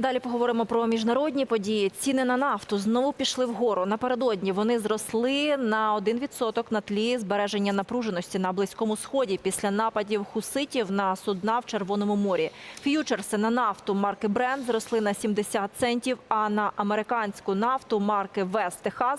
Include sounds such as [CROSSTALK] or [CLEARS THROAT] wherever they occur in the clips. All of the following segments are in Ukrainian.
Далі поговоримо про міжнародні події. Ціни на нафту знову пішли вгору. Напередодні вони зросли на 1% на тлі збереження напруженості на близькому сході після нападів хуситів на судна в Червоному морі. Ф'ючерси на нафту марки Brent зросли на 70 центів, а на американську нафту марки Texas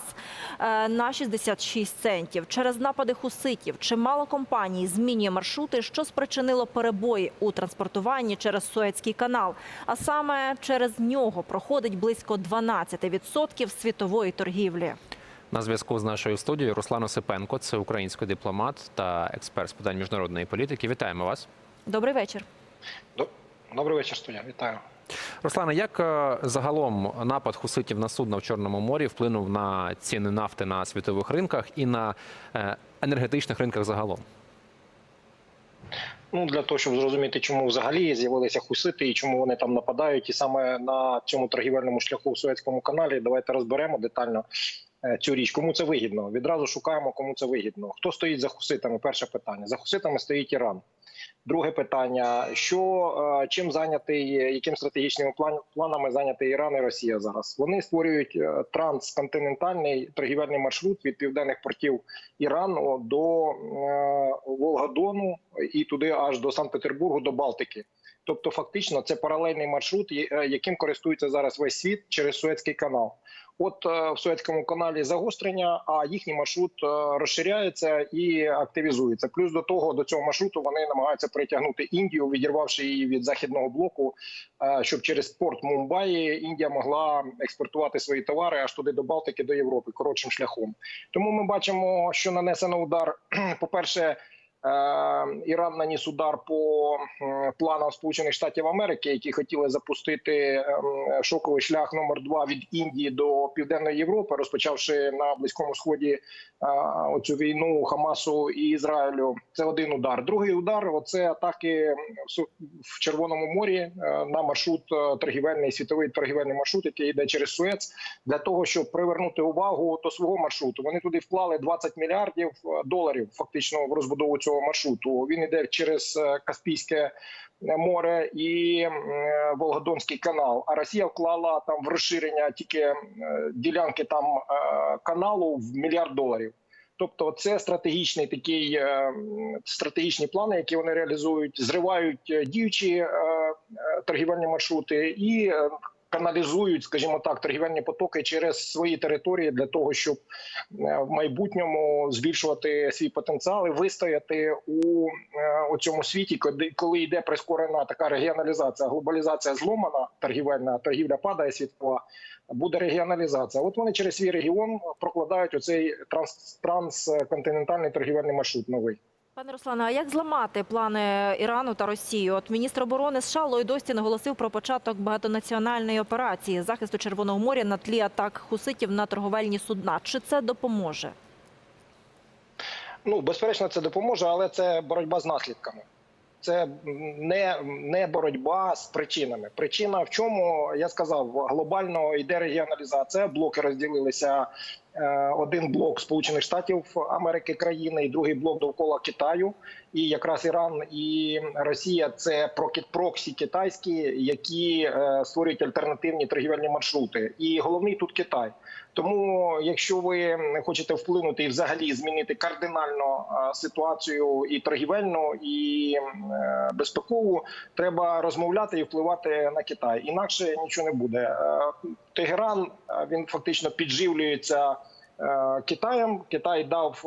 е, на 66 центів. Через напади хуситів чимало компаній змінює маршрути, що спричинило перебої у транспортуванні через Суецький канал. А саме через нього проходить близько 12% світової торгівлі. На зв'язку з нашою студією Руслан Осипенко, це український дипломат та експерт з питань міжнародної політики. Вітаємо вас. Добрий вечір. Добрий вечір, студія. Вітаю. Руслане, як е, загалом напад хуситів на судна в Чорному морі вплинув на ціни нафти на світових ринках і на е, енергетичних ринках загалом? Ну для того, щоб зрозуміти, чому взагалі з'явилися хусити і чому вони там нападають, і саме на цьому торгівельному шляху в Суецькому каналі, давайте розберемо детально е, цю річ. Кому це вигідно? Відразу шукаємо, кому це вигідно. Хто стоїть за хуситами? Перше питання. За хуситами стоїть Іран. Друге питання: що е, чим зайнятий, яким стратегічними план, планами зайнятий Іран і Росія зараз? Вони створюють е, трансконтинентальний торгівельний маршрут від південних портів Ірану до е, Волгодону і туди аж до Санкт-Петербургу, до Балтики. Тобто, фактично, це паралельний маршрут, яким користується зараз весь світ через Суецький канал. От е, в Суецькому каналі загострення, а їхній маршрут е, розширяється і активізується. Плюс до того до цього маршруту вони намагаються притягнути Індію, відірвавши її від західного блоку, е, щоб через порт Мумбаї Індія могла експортувати свої товари аж туди до Балтики, до Європи коротшим шляхом. Тому ми бачимо, що нанесено удар. [CLEARS THROAT] По перше. Е, Іран наніс удар по планам Сполучених Штатів Америки, які хотіли запустити ем, шоковий шлях номер 2 від Індії до Південної Європи, розпочавши на близькому сході е, оцю війну Хамасу і Ізраїлю. Це один удар. Другий удар це атаки в Червоному морі е, на маршрут торгівельний світовий торгівельний маршрут, який йде через Суец, для того, щоб привернути увагу до свого маршруту. Вони туди вклали 20 мільярдів доларів фактично в розбудову цього маршруту. Він іде через е, Каспійське море і е, Волгодонський канал. А Росія вклала там в розширення тільки е, ділянки там е, каналу в мільярд доларів. Тобто, це стратегічний такий е, стратегічні плани, які вони реалізують, зривають е, діючі е, е, торгівельні маршрути і е, каналізують, скажімо так, торгівельні потоки через свої території для того, щоб е, в майбутньому збільшувати свій потенціал і вистояти у, е, у цьому світі, коли, йде прискорена така регіоналізація, глобалізація зломана торгівельна, торгівля падає світова. Буде регіоналізація. От вони через свій регіон прокладають оцей транс, трансконтинентальний торгівельний маршрут новий. Пане Руслане, а як зламати плани Ірану та Росії? От міністр оборони США Ллойд Остін оголосив про початок багатонаціональної операції захисту Червоного моря на тлі атак хуситів на торговельні судна. Чи це допоможе? Ну безперечно, це допоможе, але це боротьба з наслідками. Це не, не боротьба з причинами. Причина в чому я сказав, глобально йде регіоналізація. Блоки розділилися. Е, Один блок Сполучених Штатів Америки країни, і другий блок довкола Китаю. І якраз Іран і Росія це проксі китайські, які е, створюють альтернативні торгівельні маршрути. І головний тут Китай. Тому, якщо ви хочете вплинути і взагалі змінити кардинально е, ситуацію і торгівельну, і е, безпекову, треба розмовляти і впливати на Китай. Інакше нічого не буде. Тегеран він фактично підживлюється Китаєм. Китай дав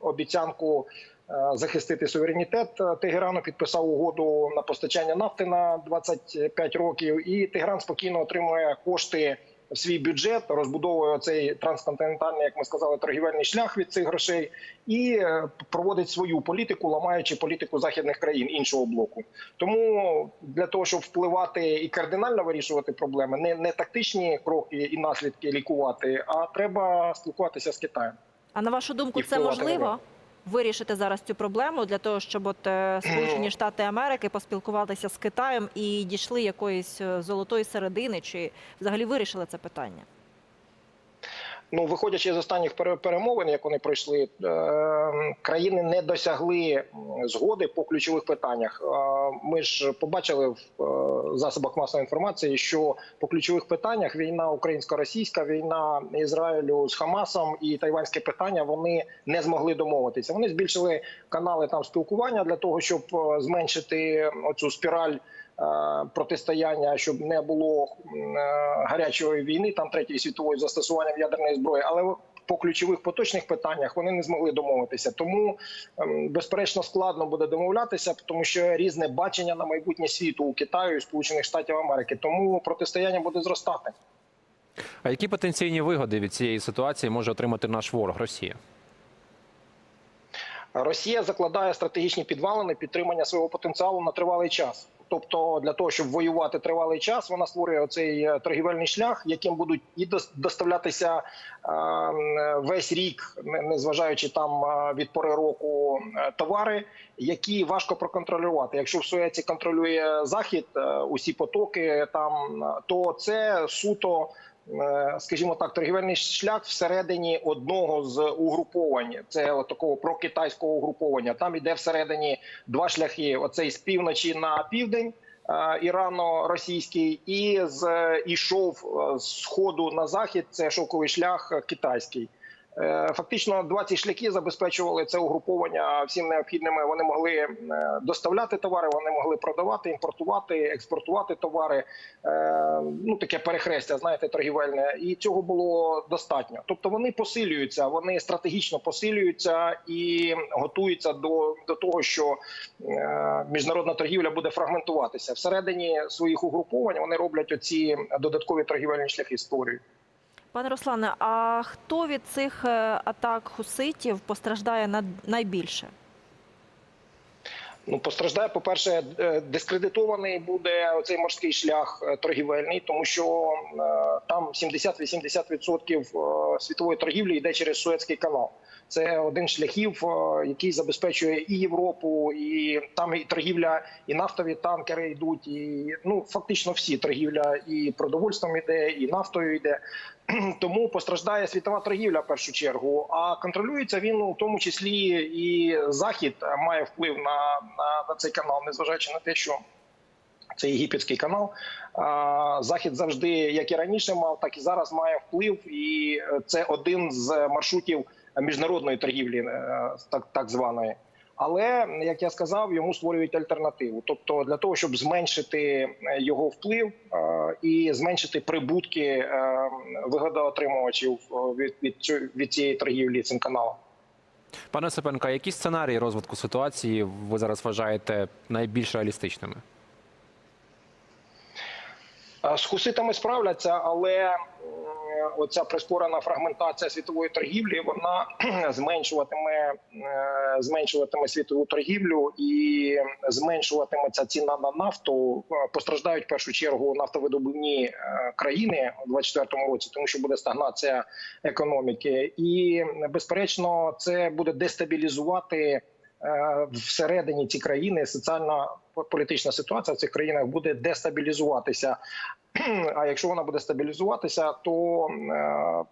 обіцянку. Е, Захистити суверенітет е, Тегерану підписав угоду на постачання нафти на 25 років, і Тегеран спокійно отримує кошти в свій бюджет, розбудовує цей трансконтинентальний, як ми сказали, торгівельний шлях від цих грошей і е, проводить свою політику, ламаючи політику західних країн іншого блоку. Тому для того, щоб впливати і кардинально вирішувати проблеми, не, не тактичні кроки і наслідки лікувати, а треба спілкуватися з Китаєм. А на вашу думку, це можливо. Вирішити зараз цю проблему для того, щоб от е, Сполучені [CLEARS THROAT] Штати Америки поспілкувалися з Китаєм і дійшли якоїсь е, золотої середини, чи взагалі вирішили це питання? Ну, виходячи з останніх пере- перемовин, як вони пройшли, е, країни не досягли згоди по ключових питаннях. Ми ж побачили в е, засобах масової інформації, що по ключових питаннях війна українсько-російська, війна Ізраїлю з Хамасом і тайванське питання вони не змогли домовитися. Вони збільшили канали там спілкування для того, щоб е, зменшити оцю спіраль протистояння, щоб не було е, гарячої війни, там третьої світової застосуванням ядерної зброї, але по ключових поточних питаннях вони не змогли домовитися. Тому ем, безперечно складно буде домовлятися, тому що різне бачення на майбутнє світу у Китаю і Сполучених Штатів Америки. Тому протистояння буде зростати. А які потенційні вигоди від цієї ситуації може отримати наш ворог Росія? Росія закладає стратегічні підвалини підтримання свого потенціалу на тривалий час. Тобто, для того, щоб воювати тривалий час, вона створює оцей е, торгівельний шлях, яким будуть і дос- доставлятися е, весь рік, не- незважаючи там е, від пори року товари, які важко проконтролювати. Якщо в Суеці контролює захід, усі потоки там, то це суто скажімо так, торгівельний шлях всередині одного з угруповань. Це от такого прокитайського угруповання. Там іде всередині два шляхи: оцей з півночі на південь. е, Ірано-російський і з е, з сходу на захід. Це шовковий шлях е, китайський. Е, Фактично, два ці шляхи забезпечували це угруповання всім необхідними. Вони могли е, доставляти товари, вони могли продавати, імпортувати, експортувати товари. Е, Ну таке перехрестя, знаєте, торгівельне, і цього було достатньо. Тобто вони посилюються, вони стратегічно посилюються і готуються до, до того, що міжнародна торгівля буде фрагментуватися всередині своїх угруповань. Вони роблять оці додаткові торгівельні шляхи створюють. Пане Руслане, а хто від цих е, атак хуситів постраждає найбільше? Ну, постраждає, по-перше, е, дискредитований буде оцей морський шлях е, торгівельний, тому що там 70-80% е, світової торгівлі йде через Суецький канал. Це один з шляхів, який забезпечує і Європу, і там і торгівля, і нафтові танкери йдуть, і ну фактично всі торгівля і продовольством йде, і нафтою йде. [CLEARS THROAT] Тому постраждає світова торгівля в першу чергу. А контролюється він у тому числі і захід е, має вплив на, на, на цей канал, незважаючи на те, що це єгипетський канал. Захід завжди, як і раніше, мав, так і зараз має вплив, і е, це один з маршрутів міжнародної торгівлі, е, так, так званої. Але як я сказав, йому створюють альтернативу. Тобто, для того, щоб зменшити е, його вплив е, і зменшити прибутки е, вигодоотримувачів від, від, від цієї торгівлі цим каналом. Пане Сипенко, які сценарії розвитку ситуації ви зараз вважаєте найбільш реалістичними? З хуситами справляться, але оця прискорена фрагментація світової торгівлі вона [CLEARS THROAT] зменшуватиме, е, зменшуватиме світову торгівлю і зменшуватиметься ціна на нафту. Е, Постраждають в першу чергу нафтовидобувні е, країни у 2024 році, тому що буде стагнація економіки, і безперечно, це буде дестабілізувати. Всередині ці країни соціальна політична ситуація в цих країнах буде дестабілізуватися. [CLEARS THROAT] А якщо вона буде стабілізуватися, то е,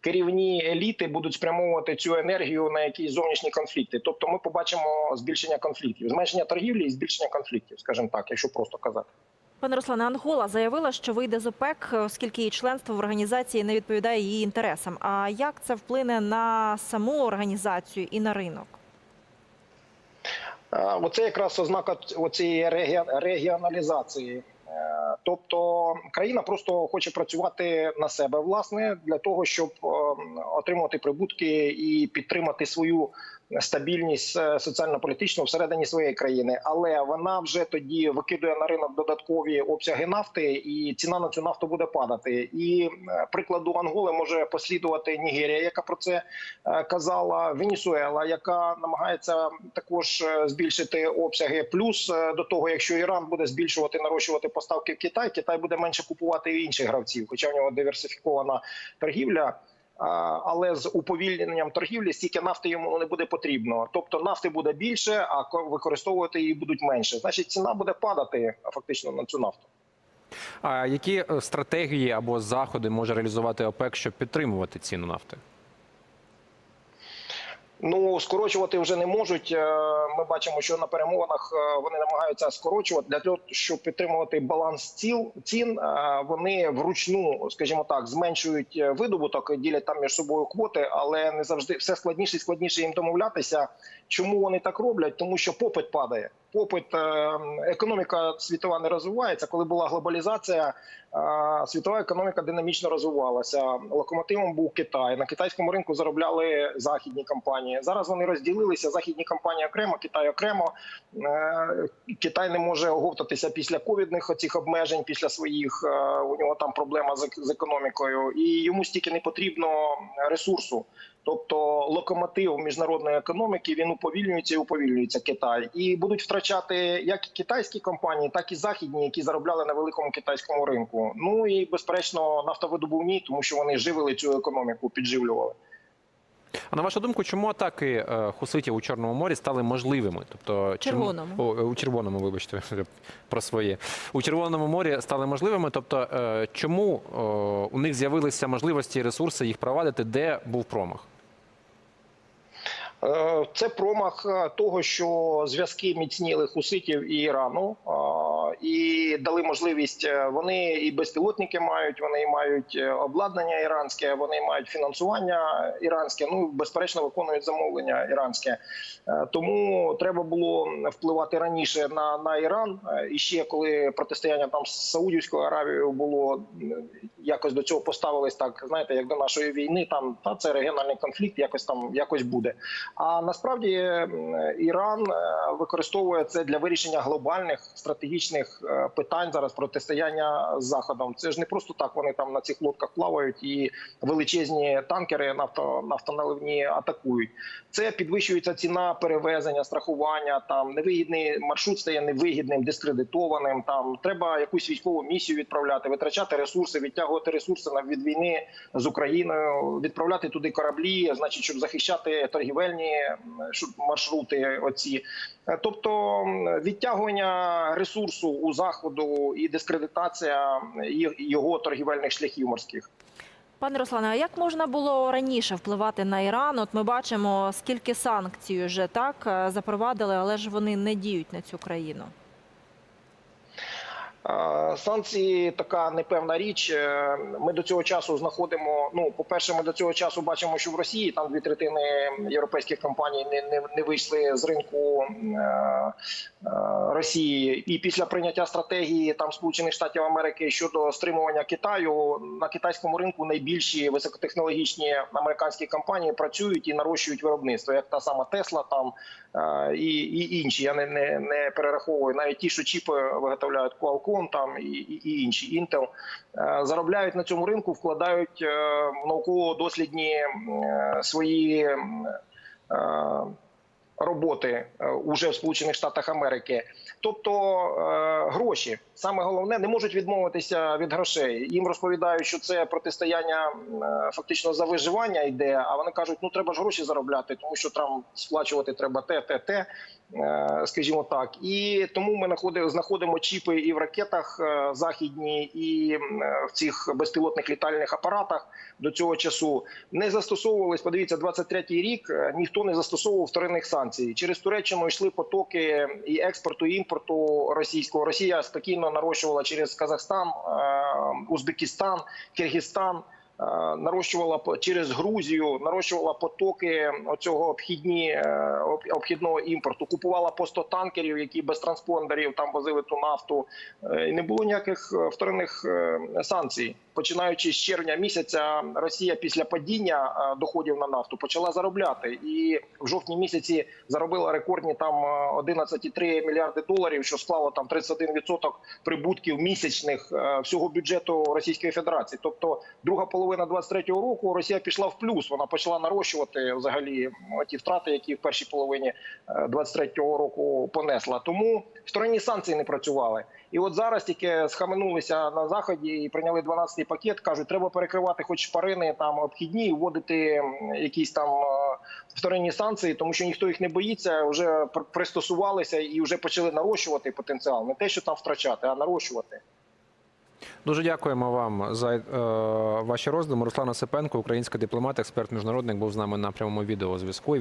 керівні еліти будуть спрямовувати цю енергію на якісь зовнішні конфлікти. Тобто, ми побачимо збільшення конфліктів, зменшення торгівлі і збільшення конфліктів, скажімо так, якщо просто казати. Пане Руслане, Ангола заявила, що вийде з ОПЕК, оскільки її членство в організації не відповідає її інтересам. А як це вплине на саму організацію і на ринок? Е, Оце якраз ознака цієї регіоналізації. Тобто країна просто хоче працювати на себе власне для того, щоб е, отримувати прибутки і підтримати свою стабільність е, соціально-політичну всередині своєї країни. Але вона вже тоді викидує на ринок додаткові обсяги нафти, і ціна на цю нафту буде падати. І е, прикладу Анголи може послідувати Нігерія, яка про це е, казала, Венесуела, яка намагається також збільшити обсяги. Плюс до того, якщо Іран буде збільшувати нарощувати поставки в Китай, Китай буде менше купувати інших гравців, хоча в нього диверсифікована торгівля. Але з уповільненням торгівлі стільки нафти йому не буде потрібно. Тобто нафти буде більше, а використовувати її будуть менше. Значить, ціна буде падати фактично на цю нафту. А які е, стратегії або заходи може реалізувати ОПЕК, щоб підтримувати ціну нафти? Ну скорочувати вже не можуть. Е, Ми бачимо, що на перемовинах е, вони намагаються скорочувати для того, щоб підтримувати баланс ціл цін. е, Вони вручну, скажімо так, зменшують видобуток, ділять там між собою квоти, але не завжди все складніше і складніше їм домовлятися. Чому вони так роблять? Тому що попит падає. Попит е, економіка світова не розвивається. Коли була глобалізація, е, світова економіка динамічно розвивалася. Локомотивом був Китай. На китайському ринку заробляли західні компанії. Зараз вони розділилися. Західні компанії окремо, Китай окремо. Е, Китай не може оговтатися після ковідних оцих обмежень, після своїх у нього там проблема з економікою, і йому стільки не потрібно ресурсу. Тобто локомотив міжнародної економіки він уповільнюється і уповільнюється Китай, і будуть втрачати як китайські компанії, так і західні, які заробляли на великому китайському ринку. Ну і безперечно нафтовидобувні, тому що вони живили цю економіку, підживлювали. А на вашу думку, чому атаки е, хуситів у Чорному морі стали можливими? Тобто чому- Червоному. О, е, у червоному, вибачте, [LAUGHS] про своє у Червоному морі стали можливими. Тобто, е, чому у них з'явилися можливості і ресурси їх провадити, де був промах? Е, Це промах е, того, що зв'язки міцніли хуситів і Ірану. Е, і дали можливість. е, Вони і безпілотники мають, вони мають е, обладнання іранське, вони мають фінансування іранське. Ну безперечно, виконують замовлення іранське. Е, Тому треба було впливати раніше на, на Іран. І ще коли протистояння там з Саудівською Аравією було якось до цього поставились так, знаєте, як до нашої війни. Там та це регіональний конфлікт, якось там якось буде. А насправді Іран використовує це для вирішення глобальних стратегічних е, питань зараз протистояння з заходом. Це ж не просто так. Вони там на цих лодках плавають і величезні танкери нафто, нафтоналивні атакують. Це підвищується ціна перевезення, страхування. Там невигідний маршрут стає невигідним, дискредитованим. Там треба якусь військову місію відправляти, витрачати ресурси, відтягувати ресурси від війни з Україною, відправляти туди кораблі, значить, щоб захищати торгівельні маршрути. Оці Е, тобто відтягування ресурсу у заходу і дискредитація його торгівельних шляхів морських. Пане Руслане, а як можна було раніше впливати на Іран? От ми бачимо, скільки санкцій вже так е, запровадили, але ж вони не діють на цю країну. Е, Санкції така непевна річ. Е, Ми до цього часу знаходимо. Ну, по-перше, ми до цього часу бачимо, що в Росії там дві третини європейських компаній не, не, не вийшли з ринку е, е, Росії. І після прийняття стратегії там Сполучених Штатів Америки щодо стримування Китаю на китайському ринку найбільші високотехнологічні американські компанії працюють і нарощують виробництво, як та сама Тесла там е, і, і інші. Я не, не, не перераховую навіть ті, що чіпи виготовляють Qualcomm там і, і, інші Intel, е, заробляють на цьому ринку, вкладають е, в науково-дослідні е, свої. Роботи е, уже в Сполучених Штатах Америки, тобто е, гроші саме головне не можуть відмовитися від грошей. Їм розповідають, що це протистояння е, фактично за виживання йде. А вони кажуть, ну треба ж гроші заробляти, тому що там сплачувати треба те, те, те, скажімо так. І тому ми знаходимо, чіпи і в ракетах західні, і в цих безпілотних літальних апаратах до цього часу не застосовувались. Подивіться, 23-й рік ніхто не застосовував вторинних санкцій. Через Туреччину йшли потоки і експорту, і імпорту російського. Росія спокійно нарощувала через Казахстан, е, Узбекистан, Киргизстан. е, Нарощувала через Грузію, нарощувала потоки оцього обхідні е, обхідного імпорту. Купувала по 100 танкерів, які без транспондерів там возили ту нафту. І не було ніяких вторинних санкцій. Починаючи з червня місяця, Росія після падіння е, доходів на нафту почала заробляти, і в жовтні місяці заробила рекордні там е, 11,3 мільярди доларів, що склало там 31% прибутків місячних е, всього бюджету Російської Федерації. Тобто, друга половина 23-го року Росія пішла в плюс. Вона почала нарощувати взагалі ті втрати, які в першій половині е, 23-го року понесла. Тому сторонні санкції не працювали. І от зараз тільки схаменулися на заході і прийняли 12-й пакет. кажуть, треба перекривати хоч шпарини там обхідні, і вводити якісь там е, вторинні санкції, тому що ніхто їх не боїться. Вже пристосувалися і вже почали нарощувати потенціал. Не те, що там втрачати, а нарощувати. Дуже дякуємо вам за е, ваші роздуми. Руслан Осипенко, український дипломат, експерт міжнародник, був з нами на прямому відеозв'язку.